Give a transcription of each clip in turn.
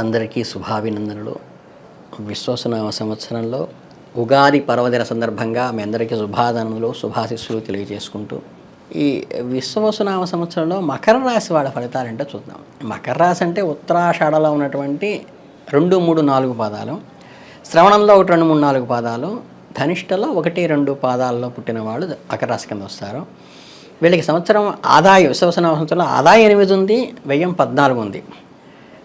అందరికీ శుభాభినందనలు. విశ్వసనామ సంవత్సరంలో ఉగాది పర్వదిన సందర్భంగా మీ అందరికీ శుభాదనలు శుభాశిస్సులు తెలియజేసుకుంటూ ఈ విశ్వవసునామ సంవత్సరంలో మకర రాశి వాళ్ళ ఫలితాలు చూద్దాం. మకర రాశి అంటే ఉత్తరాషాఢలో ఉన్నటువంటి రెండు మూడు నాలుగు పాదాలు శ్రవణంలో ఒకటి రెండు మూడు నాలుగు పాదాలు ధనిష్టలో ఒకటి రెండు పాదాల్లో పుట్టిన వాళ్ళు మకర రాశి కింద వస్తారు. వీళ్ళకి సంవత్సరం ఆదాయం విశ్వసనామ సంవత్సరంలో ఆదాయం ఎనిమిది ఉంది వ్యయం పద్నాలుగు ఉంది.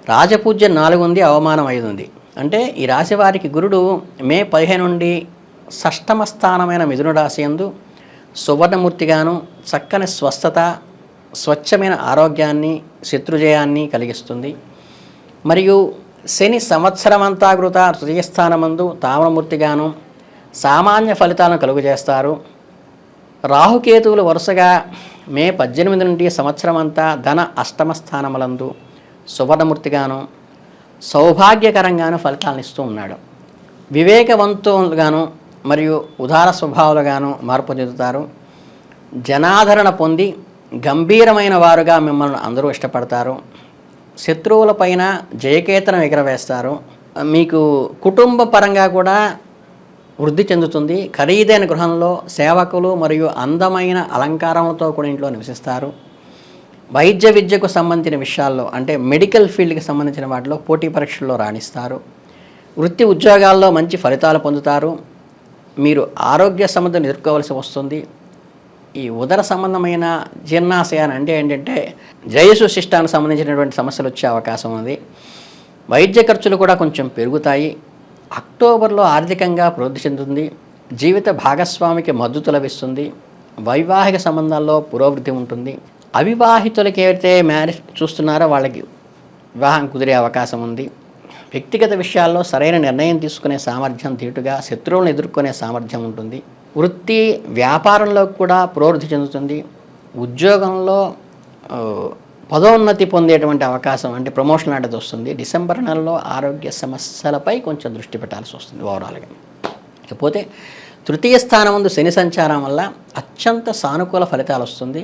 రాజపూజ్యం నాలుగు ఉంది అవమానం ఐదు ఉంది అంటే ఈ రాశి వారికి గురుడు మే పదిహేను నుండి షష్టమ స్థానమైన మిథున రాశి ఎందు సువర్ణమూర్తిగాను చక్కని స్వస్థత స్వచ్ఛమైన ఆరోగ్యాన్ని శత్రుజయాన్ని కలిగిస్తుంది. మరియు శని సంవత్సరమంతా కృత తృతీయస్థానమందు తామరమూర్తిగాను సామాన్య ఫలితాలను కలుగజేస్తారు. రాహుకేతువులు వరుసగా మే పద్దెనిమిది నుండి సంవత్సరం అంతా ధన అష్టమ స్థానములందు సువర్ణమూర్తిగాను సౌభాగ్యకరంగాను ఫలితాలను ఇస్తూ ఉన్నాడు. వివేకవంతులుగాను మరియు ఉదార స్వభావాలుగాను మార్పు చెందుతారు. జనాదరణ పొంది గంభీరమైన వారుగా మిమ్మల్ని అందరూ ఇష్టపడతారు. శత్రువులపైన జయకేతనం ఎగరవేస్తారు. మీకు కుటుంబ పరంగా కూడా వృద్ధి చెందుతుంది. ఖరీదైన గృహంలో సేవకులు మరియు అందమైన అలంకారంతో కూడా ఇంట్లో నివసిస్తారు. వైద్య విద్యకు సంబంధించిన విషయాల్లో అంటే మెడికల్ ఫీల్డ్కి సంబంధించిన వాటిలో పోటీ పరీక్షల్లో రాణిస్తారు. వృత్తి ఉద్యోగాల్లో మంచి ఫలితాలు పొందుతారు. మీరు ఆరోగ్య సమస్యను ఎదుర్కోవాల్సి వస్తుంది. ఈ ఉదర సంబంధమైన జీర్ణాశయాన్ని అంటే ఏంటంటే జయసు శిష్టానికి సంబంధించినటువంటి సమస్యలు వచ్చే అవకాశం ఉంది. వైద్య ఖర్చులు కూడా కొంచెం పెరుగుతాయి. అక్టోబర్లో ఆర్థికంగా ప్రవృద్ధి చెందుతుంది. జీవిత భాగస్వామికి మద్దతు లభిస్తుంది. వైవాహిక సంబంధాల్లో పురోభివృద్ధి ఉంటుంది. అవివాహితులకి ఏవైతే మ్యారేజ్ చూస్తున్నారో వాళ్ళకి వివాహం కుదిరే అవకాశం ఉంది. వ్యక్తిగత విషయాల్లో సరైన నిర్ణయం తీసుకునే సామర్థ్యం తీటుగా శత్రువులను ఎదుర్కొనే సామర్థ్యం ఉంటుంది. వృత్తి వ్యాపారంలో కూడా ప్రవృద్ధి చెందుతుంది. ఉద్యోగంలో పదోన్నతి పొందేటువంటి అవకాశం అంటే ప్రమోషన్ లాంటిది వస్తుంది. డిసెంబర్ నెలలో ఆరోగ్య సమస్యలపై కొంచెం దృష్టి పెట్టాల్సి వస్తుంది ఓవరాల్గా. ఇకపోతే తృతీయ స్థానం ముందు శని సంచారం వల్ల అత్యంత సానుకూల ఫలితాలు వస్తుంది.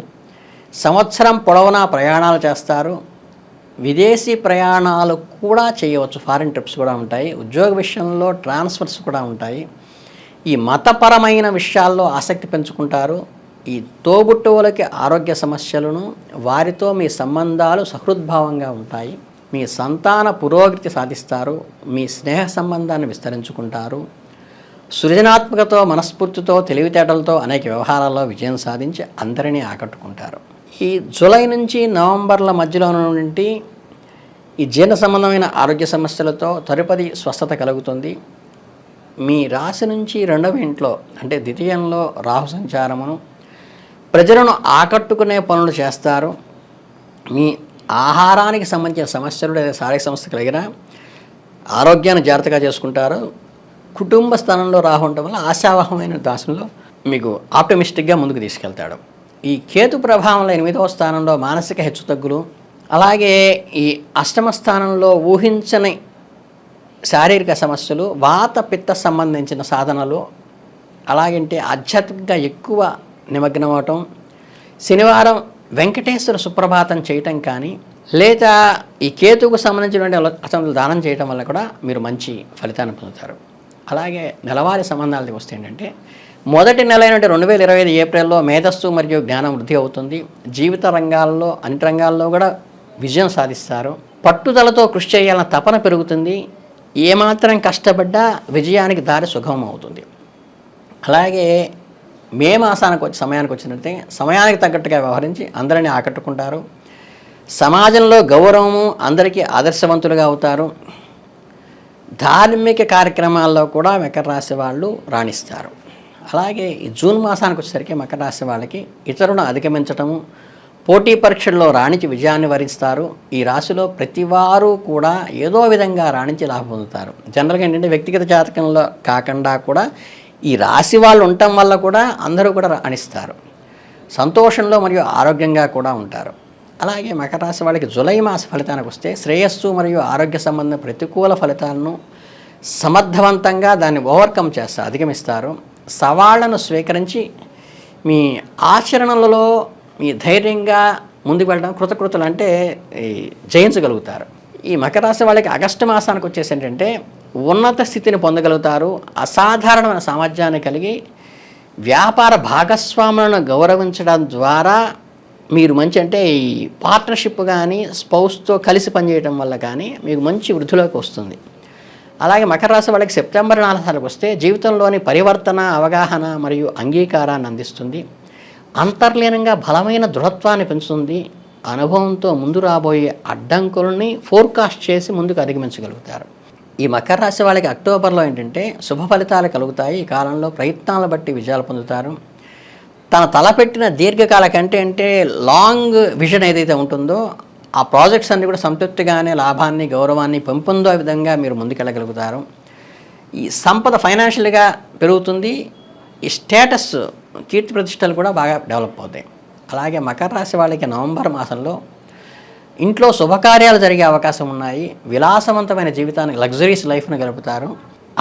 సంవత్సరం పొడవునా ప్రయాణాలు చేస్తారు. విదేశీ ప్రయాణాలు కూడా చేయవచ్చు. ఫారిన్ ట్రిప్స్ కూడా ఉంటాయి. ఉద్యోగ విషయంలో ట్రాన్స్ఫర్స్ కూడా ఉంటాయి. ఈ మతపరమైన విషయాల్లో ఆసక్తి పెంచుకుంటారు. ఈ తోబుట్టువులకి ఆరోగ్య సమస్యలను వారితో మీ సంబంధాలు సహృద్భావంగా ఉంటాయి. మీ సంతాన పురోగతి సాధిస్తారు. మీ స్నేహ సంబంధాన్ని విస్తరించుకుంటారు. సృజనాత్మకతో మనస్ఫూర్తితో తెలివితేటలతో అనేక వ్యవహారాల్లో విజయం సాధించి అందరినీ ఆకట్టుకుంటారు. ఈ జూలై నుంచి నవంబర్ల మధ్యలో నుండి ఈ జీర్ణ సంబంధమైన ఆరోగ్య సమస్యలతో తరుపతి స్వస్థత కలుగుతుంది. మీ రాశి నుంచి రెండవ ఇంట్లో అంటే ద్వితీయంలో రాహు సంచారమును ప్రజలను ఆకట్టుకునే పనులు చేస్తారు. మీ ఆహారానికి సంబంధించిన సమస్యలు లేదా శారీరక సమస్య కలిగిన ఆరోగ్యాన్ని జాగ్రత్తగా చేసుకుంటారు. కుటుంబ స్థానంలో రాహు ఉండటం వల్ల ఆశావహమైన దాసంలో మీకు ఆప్టమిస్టిక్గా ముందుకు తీసుకెళ్తాడు. ఈ కేతు ప్రభావంలో ఎనిమిదవ స్థానంలో మానసిక హెచ్చుతగ్గులు అలాగే ఈ అష్టమ స్థానంలో ఊహించని శారీరక సమస్యలు వాత పిత్త సంబంధించిన సాధనలు అలాగంటే ఆధ్యాత్మికంగా ఎక్కువ నిమగ్నం అవటం శనివారం వెంకటేశ్వర సుప్రభాతం చేయటం కానీ లేదా ఈ కేతుకు సంబంధించినటువంటి అసలు దానం చేయటం వల్ల కూడా మీరు మంచి ఫలితాన్ని పొందుతారు. అలాగే నెలవారీ సంబంధాలకి వస్తే ఏంటంటే మొదటి నెల అయినటువంటి రెండు వేల ఇరవై ఐదు ఏప్రిల్లో మేధస్సు మరియు జ్ఞానం వృద్ధి అవుతుంది. జీవిత రంగాల్లో అన్ని రంగాల్లో కూడా విజయం సాధిస్తారు. పట్టుదలతో కృషి చేయాలన్న తపన పెరుగుతుంది. ఏమాత్రం కష్టపడ్డా విజయానికి దారి సుగమం అవుతుంది. అలాగే మే మాసానికి వచ్చి సమయానికి వచ్చినట్టే సమయానికి తగ్గట్టుగా వ్యవహరించి అందరినీ ఆకట్టుకుంటారు. సమాజంలో గౌరవము అందరికీ ఆదర్శవంతులుగా అవుతారు. ధార్మిక కార్యక్రమాల్లో కూడా మకర రాశి వాళ్ళు రాణిస్తారు. అలాగే ఈ జూన్ మాసానికి వచ్చేసరికి మకర రాశి వాళ్ళకి ఇతరులను అధిగమించటము పోటీ పరీక్షల్లో రాణించి విజయాన్ని వరిస్తారు. ఈ రాశిలో ప్రతివారు కూడా ఏదో విధంగా రాణించి లాభం పొందుతారు. జనరల్గా ఏంటంటే వ్యక్తిగత జాతకంలో కాకుండా కూడా ఈ రాశి వాళ్ళు ఉండటం వల్ల కూడా అందరూ కూడా రాణిస్తారు. సంతోషంలో మరియు ఆరోగ్యంగా కూడా ఉంటారు. అలాగే మకర రాశి వాళ్ళకి జులై మాస ఫలితానికి వస్తే శ్రేయస్సు మరియు ఆరోగ్య సంబంధ ప్రతికూల ఫలితాలను సమర్థవంతంగా దాన్ని ఓవర్కమ్ చేస్తారు అధిగమిస్తారు. సవాళ్ళను స్వీకరించి మీ ఆచరణలలో మీ ధైర్యంగా ముందుకు వెళ్ళడం కృతకృతలు అంటే ఈ జయించగలుగుతారు. ఈ మకర రాశి వాళ్ళకి ఆగస్టు మాసానికి వచ్చేసి ఏంటంటే ఉన్నత స్థితిని పొందగలుగుతారు అసాధారణమైన సామర్థ్యాన్ని కలిగి వ్యాపార భాగస్వాములను గౌరవించడం ద్వారా మీరు మంచి అంటే ఈ పార్ట్నర్షిప్ కానీ స్పౌస్తో కలిసి పనిచేయడం వల్ల కానీ మీకు మంచి వృద్ధిలోకి వస్తుంది. అలాగే మకర రాశి వాళ్ళకి సెప్టెంబర్ నాలుగు వస్తే జీవితంలోని పరివర్తన అవగాహన మరియు అంగీకారాన్ని అందిస్తుంది. అంతర్లీనంగా బలమైన దృఢత్వాన్ని పెంచుతుంది. అనుభవంతో ముందు రాబోయే అడ్డంకులని ఫోర్కాస్ట్ చేసి ముందుకు అధిగమించగలుగుతారు. ఈ మకర రాశి వాళ్ళకి అక్టోబర్లో ఏంటంటే శుభ ఫలితాలు కలుగుతాయి. ఈ కాలంలో ప్రయత్నాలను బట్టి విజయాలు పొందుతారు. తన తలపెట్టిన దీర్ఘకాల కంటే అంటే లాంగ్ విజన్ ఏదైతే ఉంటుందో ఆ ప్రాజెక్ట్స్ అన్నీ కూడా సంతృప్తిగానే లాభాన్ని గౌరవాన్ని పెంపొందో విధంగా మీరు ముందుకెళ్ళగలుగుతారు. ఈ సంపద ఫైనాన్షియల్గా పెరుగుతుంది. ఈ స్టేటస్ కీర్తి ప్రతిష్టలు కూడా బాగా డెవలప్ అవుతాయి. అలాగే మకర రాశి వాళ్ళకి నవంబర్ మాసంలో ఇంట్లో శుభకార్యాలు జరిగే అవకాశం ఉన్నాయి. విలాసవంతమైన జీవితాన్ని లగ్జరీస్ లైఫ్ను గడుపుతారు.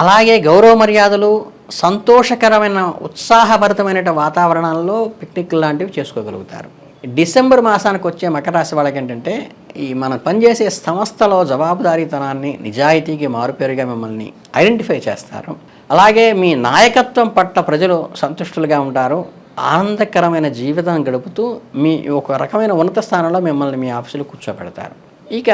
అలాగే గౌరవ మర్యాదలు సంతోషకరమైన ఉత్సాహభరితమైన వాతావరణాల్లో పిక్నిక్ లాంటివి చేసుకోగలుగుతారు. డిసెంబర్ మాసానికి వచ్చే మకర రాశి వాళ్ళకి ఏంటంటే ఈ మనం పనిచేసే సంస్థలో జవాబుదారీతనాన్ని నిజాయితీకి మారుపేరుగా మిమ్మల్ని ఐడెంటిఫై చేస్తారు. అలాగే మీ నాయకత్వం పట్ల ప్రజలు సంతుష్టులుగా ఉంటారు. ఆనందకరమైన జీవితం గడుపుతూ మీ ఒక రకమైన ఉన్నత స్థానంలో మిమ్మల్ని మీ ఆఫీసులో కూర్చోబెడతారు. ఇక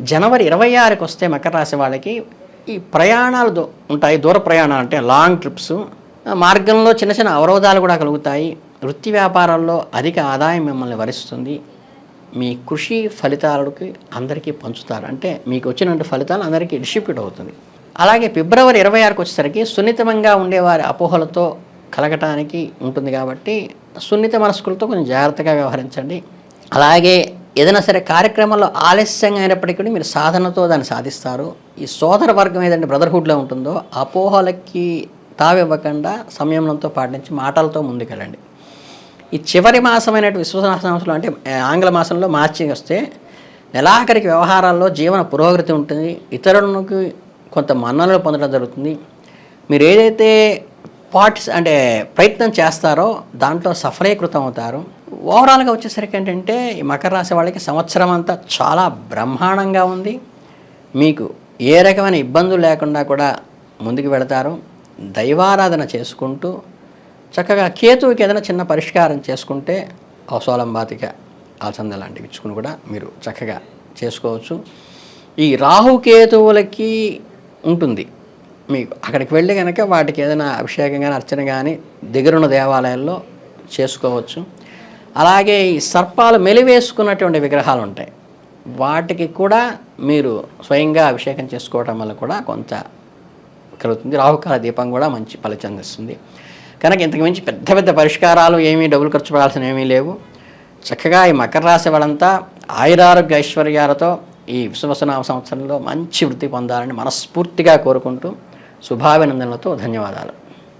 జనవరి ఇరవై ఆరుకి వస్తే మకర రాశి వాళ్ళకి ఈ ప్రయాణాలు ఉంటాయి. దూర ప్రయాణాలు అంటే లాంగ్ ట్రిప్స్. మార్గంలో చిన్న చిన్న అవరోధాలు కూడా కలుగుతాయి. వృత్తి వ్యాపారాల్లో అధిక ఆదాయం మిమ్మల్ని వరిస్తుంది. మీ కృషి ఫలితాలకి అందరికీ పంచుతారు. అంటే మీకు వచ్చినటువంటి ఫలితాలు అందరికీ డిస్ట్రిబ్యూట్ అవుతుంది. అలాగే ఫిబ్రవరి ఇరవై ఆరుకు వచ్చేసరికి సున్నితంగా ఉండేవారి అపోహలతో కలగటానికి ఉంటుంది కాబట్టి సున్నిత మనస్కులతో కొంచెం జాగ్రత్తగా వ్యవహరించండి. అలాగే ఏదైనా సరే కార్యక్రమంలో ఆలస్యంగా అయినప్పటికీ కూడా మీరు సాధనతో దాన్ని సాధిస్తారు. ఈ సోదర వర్గం ఏదంటే బ్రదర్హుడ్లో ఉంటుందో అపోహలకి తావివ్వకుండా సంయమనంతో పాటించి మాటలతో ముందుకెళ్ళండి. ఈ చివరి మాసమైన విశ్వసంవత్సరంలో అంటే ఆంగ్ల మాసంలో మార్చి వస్తే నెలాఖరికి వ్యవహారాల్లో జీవన పురోగతి ఉంటుంది. ఇతరులకు కొంత మన్ననలు పొందడం జరుగుతుంది. మీరు ఏదైతే పార్ట్స్ అంటే ప్రయత్నం చేస్తారో దాంట్లో సఫలీకృతం అవుతారు. ఓవరాల్గా వచ్చేసరికి ఏంటంటే ఈ మకర రాశి వాళ్ళకి సంవత్సరం అంతా చాలా బ్రహ్మాండంగా ఉంది. మీకు ఏ రకమైన ఇబ్బందులు లేకుండా కూడా ముందుకు వెళతారు. దైవారాధన చేసుకుంటూ చక్కగా కేతువుకి ఏదైనా చిన్న పరిష్కారం చేసుకుంటే అవసోలంబాతిక ఆల్సంద లాంటివి ఇచ్చుకుని కూడా మీరు చక్కగా చేసుకోవచ్చు. ఈ రాహుకేతువులకి ఉంటుంది. మీకు అక్కడికి వెళ్ళి కనుక వాటికి ఏదైనా అభిషేకం కానీ అర్చన కానీ దగ్గరున్న దేవాలయాల్లో చేసుకోవచ్చు. అలాగే ఈ సర్పాలు మెలివేసుకున్నటువంటి విగ్రహాలు ఉంటాయి. వాటికి కూడా మీరు స్వయంగా అభిషేకం చేసుకోవటం వల్ల కూడా కొంత కలుగుతుంది. రాహుకాల దీపం కూడా మంచి ఫలితం ఇస్తుంది కనుక ఇంతకుమించి పెద్ద పెద్ద పరిష్కారాలు ఏమీ డబ్బులు ఖర్చు పడాల్సిన ఏమీ లేవు. చక్కగా ఈ మకర రాశి వాళ్ళంతా ఆయురారోగ్య ఐశ్వర్యాలతో ఈ విశ్వసనామ సంవత్సరంలో మంచి వృద్ధి పొందాలని మనస్ఫూర్తిగా కోరుకుంటూ శుభాభినందనలతో ధన్యవాదాలు.